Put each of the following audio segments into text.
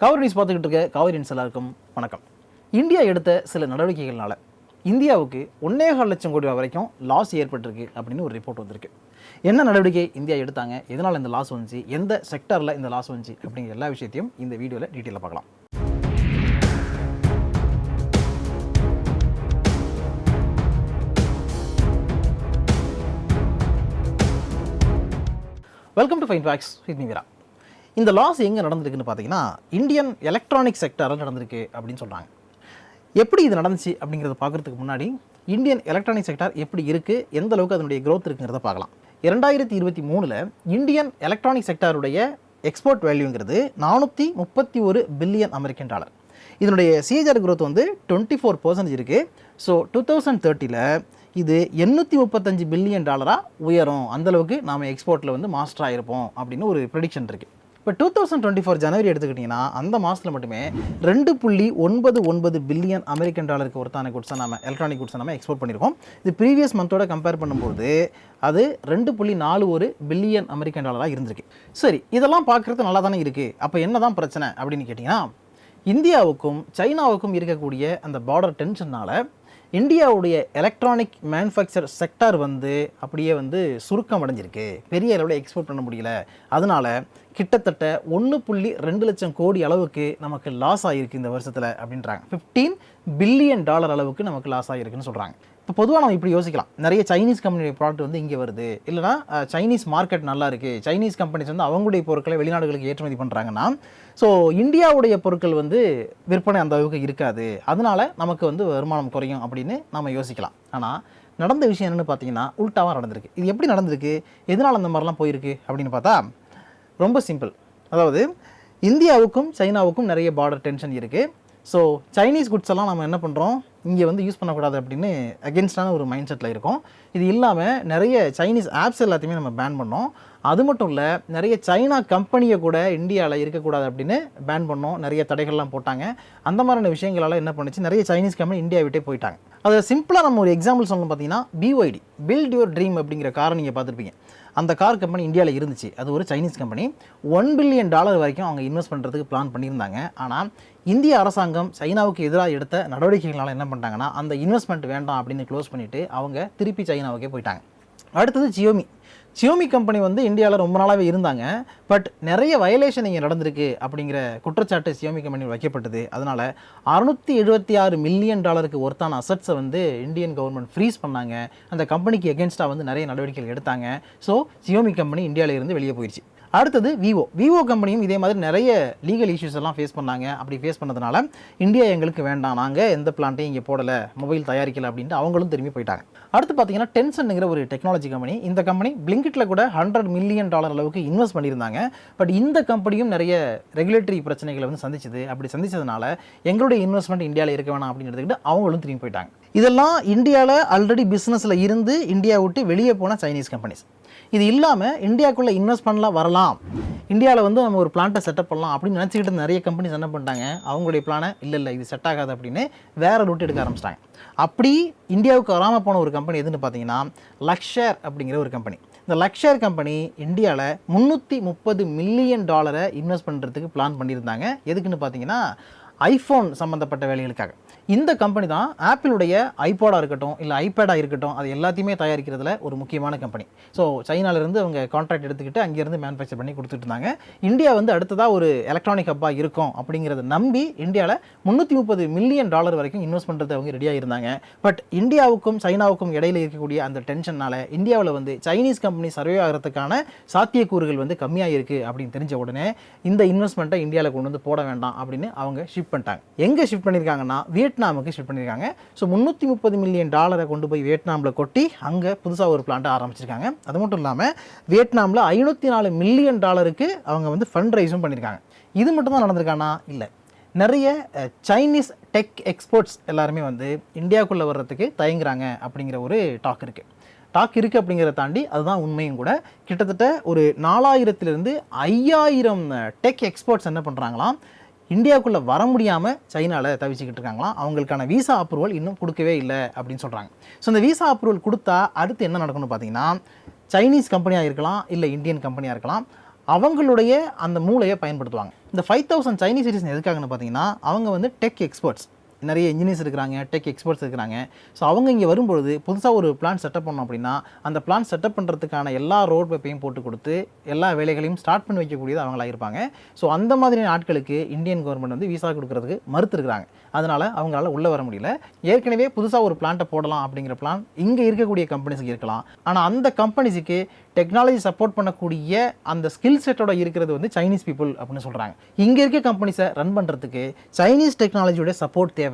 Kaveri news பார்த்துக்கிட்டு இருக்க காவிரியன்ஸ் எல்லாருக்கும் வணக்கம். இந்தியா எடுத்த சில நடவடிக்கைகள்னால இந்தியாவுக்கு ஒன்னே கால் லட்சம் கோடி ரூபாய் வரைக்கும் லாஸ் ஏற்பட்டிருக்கு அப்படின்னு ஒரு ரிப்போர்ட் வந்திருக்கு. என்ன நடவடிக்கை இந்தியா எடுத்தாங்க? எதனால் இந்த லாஸ் வந்துச்சு? எந்த செக்டரில் இந்த லாஸ் வந்துச்சு? அப்படிங்கிற எல்லா விஷயத்தையும் இந்த வீடியோவில் டீட்டெயிலாக பார்க்கலாம். Welcome to fine facts with Meera இந்த லாஸ் எங்கே நடந்திருக்குன்னு பார்த்தீங்கன்னா இந்தியன் எலக்ட்ரானிக் செக்டரில் நடந்திருக்கு அப்படின்னு சொல்கிறாங்க எப்படி இது நடந்துச்சு அப்படிங்கிறத பார்க்குறதுக்கு முன்னாடி இந்தியன் எலக்ட்ரானிக் செக்டார் எப்படி இருக்குது எந்த அளவுக்கு அதனுடைய க்ரோத் இருக்குங்கிறத பார்க்கலாம். இரண்டாயிரத்தி இருபத்தி மூணில் இந்தியன் எலக்ட்ரானிக் செக்டாருடைய எக்ஸ்போர்ட் வேல்யூங்கிறது நானூற்றி முப்பத்தி ஒரு பில்லியன் அமெரிக்கன் டாலர் இதனுடைய சிஏஜர் க்ரோத் வந்து டுவெண்ட்டி ஃபோர் பர்சன்டேஜ் இருக்குது ஸோ டூ தௌசண்ட் தேர்ட்டியில் இது எண்ணூற்றி முப்பத்தஞ்சு பில்லியன் டாலராக உயரும். அந்தளவுக்கு நாம் எக்ஸ்போர்ட்டில் வந்து மாஸ்டராக இருப்போம் அப்படின்னு ஒரு ப்ரெடிக்ஷன் இருக்குது இப்போ டூ தௌசண்ட் டுவெண்ட்டி ஃபோர் ஜனவரி எடுத்துக்கிட்டிங்கன்னா அந்த மாதத்தில் மட்டுமே ரெண்டு புள்ளி ஒன்பது ஒன்பது பில்லியன் அமெரிக்கன் டாலருக்கு ஒருத்தான குட்ஸை நம்ம எலக்ட்ரானிக் குட்ஸை நம்ம எக்ஸ்போர்ட் பண்ணியிருக்கோம். இது ப்ரீவியஸ் மந்தோட கம்பேர் பண்ணும்போது அது ரெண்டு புள்ளி நாலு ஒரு பில்லியன் அமெரிக்கன் டாலராக இருந்திருக்கு. சரி இதெல்லாம் பார்க்குறது நல்லா தானே இருக்குது அப்போ என்ன தான் பிரச்சனை அப்படின்னு கேட்டிங்கன்னா இந்தியாவுக்கும் சைனாவுக்கும் இருக்கக்கூடிய அந்த பார்டர் டென்ஷனால் இந்தியாவுடைய எலக்ட்ரானிக் மேனுஃபேக்சர் செக்டார் வந்து அப்படியே வந்து சுருக்கம் அடைஞ்சிருக்கு பெரிய அளவில் எக்ஸ்போர்ட் பண்ண முடியல. அதனால கிட்டத்தட்ட ஒன்று புள்ளி ரெண்டு லட்சம் கோடி அளவுக்கு நமக்கு லாஸ் ஆகிருக்கு இந்த வருஷத்தில் அப்படின்றாங்க. ஃபிஃப்டீன் பில்லியன் டாலர் அளவுக்கு நமக்கு லாஸ் ஆகிருக்குன்னு சொல்கிறாங்க இப்போ பொதுவாக நம்ம இப்படி யோசிக்கலாம். நிறைய சைனீஸ் கம்பெனியுடைய ப்ராடக்ட் வந்து இங்கே வருது. இல்லைனா சைனீஸ் மார்க்கெட் நல்லா இருக்குது சைனீஸ் கம்பெனிஸ் வந்து அவங்களுடைய பொருட்களை வெளிநாடுகளுக்கு ஏற்றுமதி பண்ணுறாங்கன்னா ஸோ இந்தியாவுடைய பொருட்கள் வந்து விற்பனை அந்த அளவுக்கு இருக்காது. அதனால நமக்கு வந்து வருமானம் குறையும் அப்படின்னு நம்ம யோசிக்கலாம். ஆனால் நடந்த விஷயம் என்னென்னு பார்த்தீங்கன்னா உல்ட்டாவாக நடந்திருக்கு. இது எப்படி நடந்திருக்கு? எதனால் அந்த மாதிரிலாம் போயிருக்கு அப்படின்னு பார்த்தா ரொம்ப சிம்பிள் அதாவது இந்தியாவுக்கும் சைனாவுக்கும் நிறைய பார்டர் டென்ஷன் இருக்குது ஸோ சைனீஸ் குட்ஸ் எல்லாம் நம்ம என்ன பண்ணுறோம் இங்கே வந்து யூஸ் பண்ணக்கூடாது அப்படின்னு அகேன்ஸ்டான ஒரு மைண்ட் செட்டில் இருக்கும். இது இல்லாமல் நிறைய சைனீஸ் ஆப்ஸ் எல்லாத்தையுமே நம்ம பேன் பண்ணோம். அது மட்டும் இல்லை நிறைய சைனா கம்பெனியை கூட இந்தியாவில் இருக்கக்கூடாது அப்படின்னு பேன் பண்ணோம். நிறைய தடைகள்லாம் போட்டாங்க. அந்த மாதிரியான விஷயங்களால் என்ன பண்ணுச்சு? நிறைய சைனீஸ் கம்பெனி இந்தியா விட்டே போயிட்டாங்க. அதில் சிம்பிளாக நம்ம ஒரு எக்ஸாம்பிள் சொல்லணும் பார்த்தீங்கன்னா பிஒய்டி பில்ட் யுவர் ட்ரீம் அப்படிங்கிற காரை நீங்கள் பார்த்துருப்பீங்க. அந்த கார் கம்பெனி இந்தியாவில் இருந்துச்சு. அது ஒரு Chinese company. One billion dollar வரைக்கும் அவங்க இன்வெஸ்ட் பண்ணுறதுக்கு பிளான் பண்ணியிருந்தாங்க. ஆனால் இந்திய அரசாங்கம் சைனாவுக்கு எதிராக எடுத்த நடவடிக்கைகளால் என்ன பண்ணிட்டாங்கன்னா அந்த இன்வெஸ்ட்மெண்ட் வேண்டாம் அப்படின்னு க்ளோஸ் பண்ணிவிட்டு அவங்க திருப்பி சைனாவுக்கே போயிட்டாங்க. அடுத்தது ஜியோமி சியோமி கம்பெனி வந்து இந்தியாவில் ரொம்ப நாளாகவே இருந்தாங்க. பட் நிறைய வயலேஷன் இங்கே நடந்திருக்கு அப்படிங்கிற குற்றச்சாட்டு சியோமி கம்பெனியில் வைக்கப்பட்டது. அதனால் அறுநூற்றி எழுபத்தி ஆறு மில்லியன் டாலருக்கு ஒர்த்தான அசட்ஸை வந்து இந்தியன் கவர்மெண்ட் ஃப்ரீஸ் பண்ணாங்க. அந்த கம்பெனிக்கு எகென்ஸ்டாக வந்து நிறைய நடவடிக்கைகள் எடுத்தாங்க. ஸோ சியோமி கம்பெனி இந்தியாவிலேருந்து வெளியே போயிடுச்சு அடுத்தது விவோ விவோ கம்பெனியும் இதே மாதிரி நிறைய லீகல் இஷ்யூஸ் எல்லாம் ஃபேஸ் பண்ணாங்க. அப்படி ஃபேஸ் பண்ணதுனால இந்தியா எங்களுக்கு வேண்டாம். நாங்கள் எந்த பிளான்ட்டையும் இங்கே போடலை. மொபைல் தயாரிக்கல அப்படின்ட்டு அவங்களும் திரும்பி போயிட்டாங்க. அடுத்து பார்த்தீங்கன்னா டென்சன்ங்கிற ஒரு டெக்னாலஜி கம்பெனி இந்த கம்பெனி பிளிங்கிட்டில் கூட ஹண்ட்ரட் மில்லியன் டாலர் அளவுக்கு இன்வெஸ்ட் பண்ணியிருந்தாங்க. பட் இந்த கம்பெனியும் நிறைய ரெகுலேட்டரி பிரச்சனைகளை வந்து சந்திச்சது. அப்படி சந்திச்சதுனால எங்களுடைய இன்வெஸ்ட்மெண்ட் இந்தியாவில் இருக்க வேணாம் அப்படின்னு எடுத்துக்கிட்டு அவங்களும் திரும்பி போயிட்டாங்க. இதெல்லாம் இந்தியாவில் ஆல்ரெடி பிஸ்னஸில் இருந்து இந்தியா விட்டு வெளியே போன சைனீஸ் கம்பெனிஸ் இது இல்லாமல் இந்தியாக்குள்ளே பண்ணலாம் வரலாம். இந்தியாவில் வந்து நம்ம ஒரு பிளான்ட்டை செட்டப் பண்ணலாம் அப்படின்னு நினச்சிக்கிட்டு நிறைய கம்பெனிஸ் என்ன பண்ணிட்டாங்க? அவங்களுடைய பிளானை இல்லை இல்லை இது செட் ஆகாது அப்படின்னு வேறு ரூட் எடுக்க ஆரம்பிச்சிட்டாங்க. அப்படி இந்தியாவுக்கு வராமல் போன ஒரு கம்பெனி எதுன்னு பார்த்தீங்கன்னா லக்ஷர் அப்படிங்கிற ஒரு கம்பெனி இந்த லக்ஷர் கம்பெனி இந்தியாவில் முந்நூற்றி முப்பது மில்லியன் டாலரை இன்வெஸ்ட் பண்ணுறதுக்கு பிளான் பண்ணியிருந்தாங்க. எதுக்குன்னு பார்த்தீங்கன்னா ஐஃபோன் சம்மந்தப்பட்ட வேலைகளுக்காக. இந்த கம்பெனி தான் ஆப்பிளுடைய ஐபாடாக இருக்கட்டும் இல்லை ஐபேடாக இருக்கட்டும் அது எல்லாத்தையுமே தயாரிக்கிறதுல ஒரு முக்கியமான கம்பெனி ஸோ சைனாலேருந்து அவங்க கான்ட்ராக்ட் எடுத்துக்கிட்டு அங்கேருந்து மேனுஃபேக்சர் பண்ணி கொடுத்துட்டு இருந்தாங்க. இந்தியா வந்து அடுத்ததாக ஒரு எலக்ட்ரானிக் ஹப்பாக இருக்கும் அப்படிங்கிறத நம்பி இந்தியாவில் முந்நூற்றி முப்பது மில்லியன் டாலர் வரைக்கும் இன்வெஸ்ட் பண்ணுறது அவங்க ரெடியாக இருந்தாங்க பட் இந்தியாவுக்கும் சைனாவுக்கும் இடையில இருக்கக்கூடிய அந்த டென்ஷனால் இந்தியாவில் வந்து சைனீஸ் கம்பெனி சர்வே ஆகிறதுக்கான சாத்தியக்கூறுகள் வந்து கம்மியாக இருக்குது அப்படின்னு தெரிஞ்ச உடனே இந்த இன்வெஸ்ட்மெண்ட்டை இந்தியாவில் கொண்டு வந்து போட வேண்டாம் அப்படின்னு அவங்க ஷிஃப்ட் பண்ணிட்டாங்க. எங்கே ஷிஃப்ட் பண்ணியிருக்காங்கன்னா வியட்நாமுக்கு ஷிஃப்ட் பண்ணியிருக்காங்க ஸோ முந்நூற்றி முப்பது மில்லியன் டாலரை கொண்டு போய் வியட்நாமில் கொட்டி அங்கே புதுசாக ஒரு பிளான்ட்டை ஆரம்பிச்சிருக்காங்க. அது மட்டும் இல்லாமல் வியட்நாமில் ஐநூற்றி நாலு மில்லியன் டாலருக்கு அவங்க வந்து ஃபண்ட் ரைஸும் பண்ணியிருக்காங்க இது மட்டும் தான் நடந்திருக்கானா? இல்லை. நிறைய சைனீஸ் டெக் எக்ஸ்போர்ட்ஸ் எல்லாருமே வந்து இந்தியாவுக்குள்ளே வர்றதுக்கு தயங்குறாங்க அப்படிங்கிற ஒரு டாக் இருக்குது டாக் இருக்குது அப்படிங்கிறத தாண்டி அதுதான் உண்மையும் கூட. கிட்டத்தட்ட ஒரு நாலாயிரத்துலேருந்து ஐயாயிரம் டெக் எக்ஸ்போர்ட்ஸ் என்ன பண்ணுறாங்களாம் இந்தியாவுக்குள்ளே வர முடியாமல் சைனாவில் தவிச்சிக்கிட்டு இருக்காங்களாம். அவங்களுக்கான விசா அப்ரூவல் இன்னும் கொடுக்கவே இல்லை அப்படின்னு சொல்கிறாங்க ஸோ இந்த விசா அப்ரூவல் கொடுத்தா அடுத்து என்ன நடக்கணும்னு பார்த்தீங்கன்னா சைனீஸ் கம்பெனியாக இருக்கலாம் இல்லை இந்தியன் கம்பெனியாக இருக்கலாம் அவங்களுடைய அந்த மூளையை பயன்படுத்துவாங்க. இந்த ஃபைவ் தௌசண்ட் சைனீஸ் சிட்டிசன் எதுக்காகன்னு பார்த்தீங்கன்னா அவங்க வந்து டெக் எக்ஸ்பர்ட்ஸ் நிறைய இன்ஜினியர்ஸ் இருக்கிறாங்க டெக் எக்ஸ்பர்ட்ஸ் இருக்கிறாங்க. ஸோ அவங்க இங்கே வரும்பொழுது புதுசாக ஒரு பிளான் செட்டப் பண்ணோம் அப்படின்னா அந்த பிளான் செட்டப் பண்ணுறதுக்கான எல்லா ரோட் மேப்பையும் போட்டு கொடுத்து எல்லா வேலைகளையும் ஸ்டார்ட் பண்ணி வைக்கக்கூடியது அவங்களா இருப்பாங்க. ஸோ அந்த மாதிரியான ஆட்களுக்கு இந்தியன் கவர்மெண்ட் வந்து விசா கொடுக்கறதுக்கு மறுத்துருக்குறாங்க. அதனால் அவங்களால உள்ளே வர முடியல. ஏற்கனவே புதுசாக ஒரு பிளான்ட்டை போடலாம் அப்படிங்கிற பிளான் இங்கே இருக்கக்கூடிய கம்பெனிஸுக்கு இருக்கலாம். ஆனால் அந்த கம்பெனிஸுக்கு டெக்னாலஜி சப்போர்ட் பண்ணக்கூடிய அந்த ஸ்கில் செட்டோட இருக்கிறது வந்து சைனீஸ் பீப்புள் அப்படின்னு சொல்கிறாங்க இங்கே இருக்க கம்பெனிஸை ரன் பண்ணுறதுக்கு சைனீஸ் டெக்னாலஜியோட சப்போர்ட் தேவை.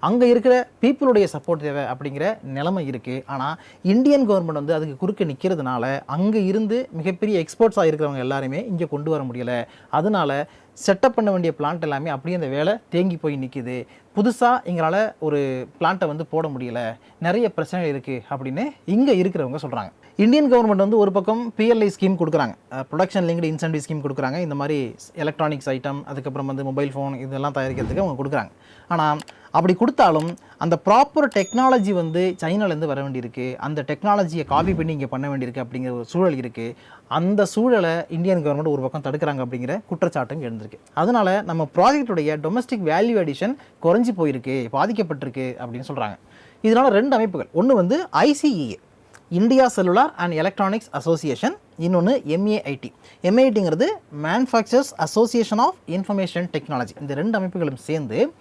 அங்கே இருக்கிற பீப்புளுடைய சப்போர்ட் தேவை அப்படிங்கிற நிலைமை இருக்குது ஆனால் இந்தியன் கவர்மெண்ட் வந்து அதுக்கு குறுக்க நிற்கிறதுனால அங்கே இருந்து மிகப்பெரிய எக்ஸ்போர்ட்ஸாக இருக்கிறவங்க எல்லாருமே இங்கே கொண்டு வர முடியலை. அதனால செட்டப் பண்ண வேண்டிய பிளான்ட் எல்லாமே அப்படியே அந்த வேலை தேங்கி போய் நிற்கிது புதுசாக எங்களால் ஒரு பிளான்ட்டை வந்து போட முடியலை. நிறைய பிரச்சனைகள் இருக்குது அப்படின்னு இங்கே இருக்கிறவங்க சொல்கிறாங்க இந்தியன் கவர்மெண்ட் வந்து ஒரு பக்கம் பிஎல்ஐ ஸ்கீம் கொடுக்குறாங்க. ப்ரொடக்ஷன் லிங்க்டு இன்சென்டிவ் ஸ்கீம் கொடுக்குறாங்க. இந்த மாதிரி எலக்ட்ரானிக்ஸ் ஐட்டம் அதுக்கப்புறம் வந்து மொபைல் ஃபோன் இதெல்லாம் தயாரிக்கிறதுக்கு அவங்க கொடுக்குறாங்க. ஆனால் அப்படி கொடுத்தாலும் அந்த ப்ராப்பர் டெக்னாலஜி வந்து சைனாலேருந்து வர வேண்டியிருக்கு. அந்த டெக்னாலஜியை காப்பி பண்ணி இங்கே பண்ண வேண்டியிருக்கு அப்படிங்கிற ஒரு சூழல் இருக்குது அந்த சூழலை இந்தியன் கவர்மெண்ட் ஒரு பக்கம் தடுக்கிறாங்க அப்படிங்கிற குற்றச்சாட்டும் எழுந்திருக்கு. அதனால் நம்ம ப்ராஜெக்டுடைய டொமஸ்டிக் வேல்யூ அடிஷன் குறைஞ்சி போயிருக்கு பாதிக்கப்பட்டிருக்கு அப்படின்னு சொல்கிறாங்க இதனால் ரெண்டு அமைப்புகள். ஒன்று வந்து ICEA India cellular and electronics association இன்னொன்று MAIT எம்ஏஐடிங்கிறது manufacturers association of information technology இந்த ரெண்டு அமைப்புகளும் சேர்ந்து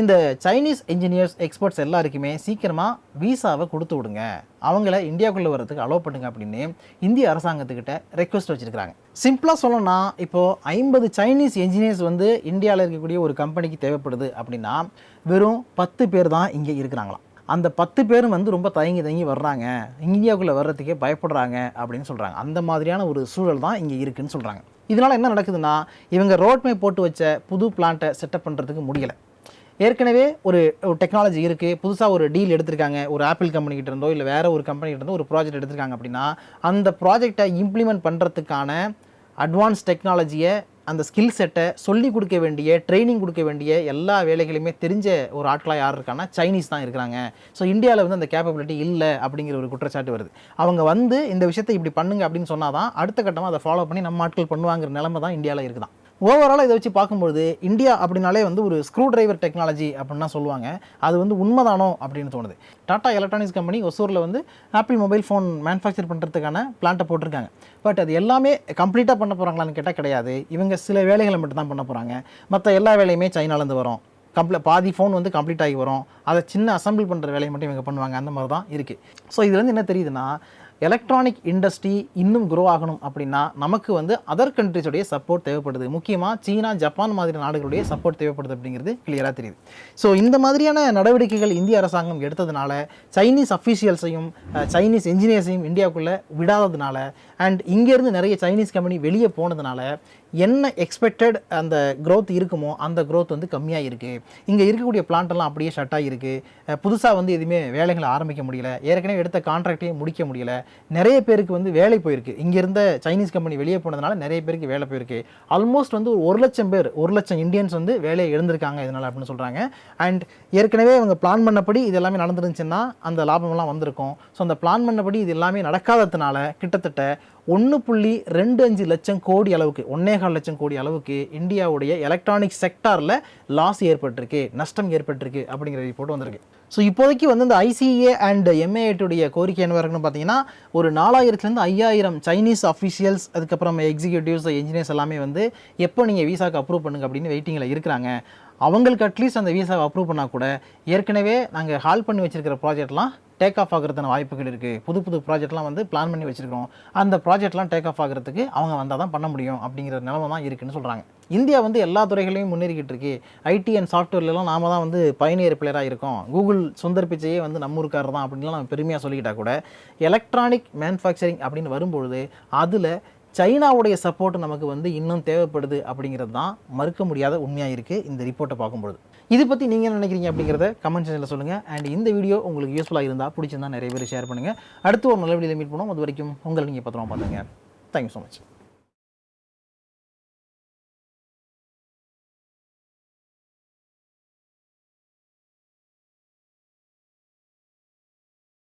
இந்த சைனீஸ் இன்ஜினியர்ஸ் எக்ஸ்பர்ட்ஸ் எல்லாருக்குமே சீக்கிரமாக வீசாவை கொடுத்து விடுங்க. அவங்கள இந்தியாவுக்குள்ளே வரதுக்கு அலோவ் பண்ணுங்க அப்படின்னு இந்திய அரசாங்கத்துக்கிட்ட ரெக்வஸ்ட் வச்சுருக்காங்க சிம்பிளாக சொல்லணும்னா இப்போது ஐம்பது சைனீஸ் என்ஜினியர்ஸ் வந்து இந்தியாவில் இருக்கக்கூடிய ஒரு கம்பெனிக்கு தேவைப்படுது அப்படின்னா வெறும் பத்து பேர் தான் இங்கே இருக்கிறாங்களாம். அந்த பத்து பேரும் வந்து ரொம்ப தயங்கி தயங்கி வர்றாங்க. இந்தியாவுக்குள்ளே வர்றதுக்கே பயப்படுறாங்க அப்படின்னு சொல்கிறாங்க அந்த மாதிரியான ஒரு சூழல் தான் இங்கே இருக்குதுன்னு சொல்கிறாங்க இதனால் என்ன நடக்குதுன்னா இவங்க ரோட்மே போட்டு வச்ச புது பிளான்ட்டை செட்டப் பண்ணுறதுக்கு முடியலை. ஏற்கனவே ஒரு டெக்னாலஜி இருக்குது புதுசாக ஒரு டீல் எடுத்திருக்காங்க. ஒரு ஆப்பிள் கம்பெனிகிட்ட இருந்தோ இல்லை வேறு ஒரு கம்பெனிகிட்ட இருந்தோ ஒரு ப்ராஜெக்ட் எடுத்திருக்காங்க அப்படின்னா அந்த ப்ராஜெக்டை இம்ப்ளிமெண்ட் பண்ணுறதுக்கான அட்வான்ஸ் டெக்னாலஜியை அந்த ஸ்கில் செட்டை சொல்லி கொடுக்க வேண்டிய ட்ரைனிங் கொடுக்க வேண்டிய எல்லா வேலைகளையுமே தெரிஞ்ச ஒரு ஆட்களாக யார் இருக்காங்கன்னா சைனீஸ் தான் இருக்கிறாங்க. ஸோ இந்தியாவில் வந்து அந்த கேப்பபிலிட்டி இல்லை அப்படிங்கிற ஒரு குற்றச்சாட்டு வருது. அவங்க வந்து இந்த விஷயத்தை இப்படி பண்ணுங்க அப்படின்னு சொன்னால் தான் அடுத்த கட்டமாக அதை ஃபாலோ பண்ணி நம்ம ஆட்கள் பண்ணுவாங்கிற நிலமை தான் இந்தியாவில் இருக்குதான். ஓவராலாக இதை வச்சு பார்க்கும்பொழுது இந்தியா அப்படின்னாலே வந்து ஒரு ஸ்க்ரூ டிரைவர் டெக்னாலஜி அப்படின்னா சொல்லுவாங்க. அது வந்து உண்மைதானோ அப்படின்னு தோணுது. டாடா எலக்ட்ரானிக்ஸ் கம்பெனி ஒசூரில் வந்து ஆப்பிள் மொபைல் ஃபோன் மேனுஃபேக்சர் பண்ணுறதுக்கான பிளான்ட்டை போட்டிருக்காங்க. பட் அது எல்லாமே கம்ப்ளீட்டாக பண்ண போகிறாங்களான்னு கேட்டால் கிடையாது. இவங்க சில வேலைகளை மட்டும் தான் பண்ண போகிறாங்க மற்ற எல்லா வேலையுமே சைனாலேருந்து வரும். கம்ப்ள பாதி ஃபோன் வந்து கம்ப்ளீட் ஆகி வரும். அதை சின்ன அசம்பிள் பண்ணுற வேலையை மட்டும் இவங்க பண்ணுவாங்க. அந்த மாதிரி தான் இருக்குது ஸோ இதுலேருந்து என்ன தெரியுதுன்னா எலக்ட்ரானிக் இண்டஸ்ட்ரி இன்னும் குரோ ஆகணும் அப்படின்னா நமக்கு வந்து அதர் கண்ட்ரிஸுடைய சப்போர்ட் தேவைப்படுது. முக்கியமாக சீனா ஜப்பான் மாதிரி நாடுகளுடைய சப்போர்ட் தேவைப்படுது அப்படிங்கிறது கிளியராக தெரியுது. ஸோ இந்த மாதிரியான நடவடிக்கைகள் இந்திய அரசாங்கம் எடுத்ததுனால சைனீஸ் அஃபீஷியல்ஸையும் சைனீஸ் இன்ஜினியர்ஸையும் இந்தியாவுக்குள்ளே விடாததுனால அண்ட் இங்கேருந்து நிறைய சைனீஸ் கம்பெனி வெளியே போனதுனால என்ன எக்ஸ்பெக்டட் அந்த க்ரோத் இருக்குமோ அந்த க்ரோத் வந்து கம்மியாக இருக்குது இங்கே இருக்கக்கூடிய plant அப்படியே ஷட் ஆகிருக்கு புதுசாக வந்து எதுவுமே வேலைகளை ஆரம்பிக்க முடியல. ஏற்கனவே எடுத்த கான்ட்ராக்டையும் முடிக்க முடியல. நிறைய பேருக்கு வந்து வேலை போயிருக்கு. இங்கே இருந்த சைனீஸ் கம்பெனி வெளியே போனதுனால நிறைய பேருக்கு வேலை போயிருக்கு. ஆல்மோஸ்ட் வந்து ஒரு ஒரு லட்சம் பேர் ஒரு லட்சம் இந்தியன்ஸ் வந்து வேலையை எழுந்திருக்காங்க இதனால் அப்படின்னு சொல்கிறாங்க அண்ட் ஏற்கனவே அவங்க பிளான் பண்ணபடி இது எல்லாமே நடந்துருந்துச்சுன்னா அந்த லாபமெல்லாம் வந்திருக்கும். ஸோ அந்த பிளான் பண்ணபடி இது எல்லாமே நடக்காததுனால கிட்டத்தட்ட ஒன்று புள்ளி ரெண்டு அஞ்சு லட்சம் கோடி அளவுக்கு ஒன்னே கால் லட்சம் கோடி அளவுக்கு இந்தியாவுடைய எலக்ட்ரானிக் செக்டாரில் லாஸ் ஏற்பட்டிருக்கு நஷ்டம் ஏற்பட்டிருக்கு அப்படிங்கிற ரிப்போர்ட் வந்திருக்கு. ஸோ இப்போதைக்கு வந்து இந்த ஐசிஏ அண்ட் எம்ஏஐட்டுடைய கோரிக்கை என்ன இருக்குன்னு பார்த்தீங்கன்னா ஒரு நாலாயிரத்துலேருந்து ஐயாயிரம் சைனீஸ் அஃபிஷியல்ஸ் அதுக்கப்புறம் எக்ஸிக்யூட்டிவ்ஸ் இன்ஜினியர்ஸ் எல்லாமே வந்து எப்போ நீங்கள் விசாக்கு அப்ரூவ் பண்ணுங்க அப்படின்னு வெயிட்டிங்கில் இருக்கிறாங்க. அவங்களுக்கு அட்லீஸ்ட் அந்த விசாவை அப்ரூவ் பண்ணால் கூட ஏற்கனவே நாங்கள் ஹால் பண்ணி வச்சுருக்கிற ப்ராஜெக்ட்லாம் டேக் ஆஃப் ஆகிறதுக்கான வாய்ப்புகள் இருக்குது புது புது ப்ராஜெக்ட்லாம் வந்து பிளான் பண்ணி வச்சுருக்கோம் அந்த ப்ராஜெக்ட்லாம் டேக் ஆஃப் ஆகிறதுக்கு அவங்க வந்தால் தான் பண்ண முடியும் அப்படிங்கிற நிலமை தான் இருக்குன்னு சொல்கிறாங்க இந்தியா வந்து எல்லா துறைகளையும் முன்னேறிக்கிட்டு இருக்கு. ஐடி அண்ட் சாஃப்ட்வேர்லாம் நாம தான் வந்து பயனியர் பிளேயராக இருக்கோம். கூகுள் சுந்தர் பிச்சையே வந்து நம்ம ஊருக்காரர் தான் அப்படின்லாம் நம்ம பெருமையாக சொல்லிக்கிட்டா கூட எலக்ட்ரானிக் மேனுஃபேக்சரிங் அப்படின்னு வரும்பொழுது அதில் சைனாவுடைய சப்போர்ட் நமக்கு வந்து இன்னும் தேவைப்படுது அப்படிங்கிறது தான் மறுக்க முடியாத உண்மையாக இருக்குது இந்த ரிப்போர்ட்டை பார்க்கும்பொழுது. இது பற்றி நீங்கள் என்ன நினைக்கிறீங்க அப்படிங்கிறத கமெண்ட் செக்ஷனில் சொல்லுங்கள் அண்ட் இந்த வீடியோ உங்களுக்கு யூஸ்ஃபுல்லாக இருந்தால் பிடிச்சிருந்தா நிறைய பேர் ஷேர் பண்ணுங்கள் அடுத்து ஒரு நல்ல வீடியோவில் மீட் பண்ணுவோம். அது வரைக்கும் உங்களை நீங்கள் பத்திரமா பார்த்துங்க. Thank you so much